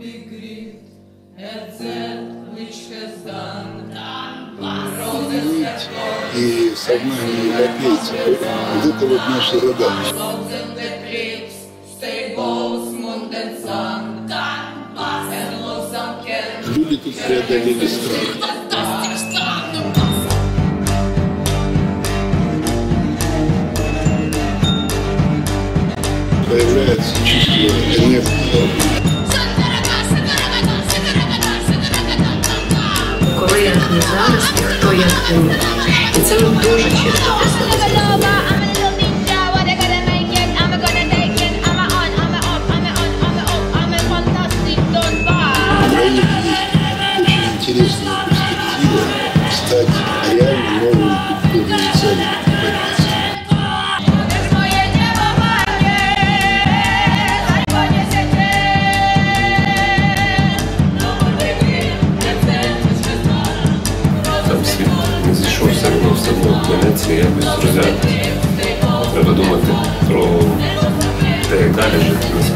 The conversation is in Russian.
be grieved at that which has done. Roses have gone, и сознание европейцев. Вот это вот some can Люди тут преодолели страх. Появляется чувство энергии. не зараз, і хто як не ми. І це ми дуже чітко послухали. Украине есть очень интересная перспектива стать все одно планеться і якось розв'язати. Треба думати про те, як далі жити насправді.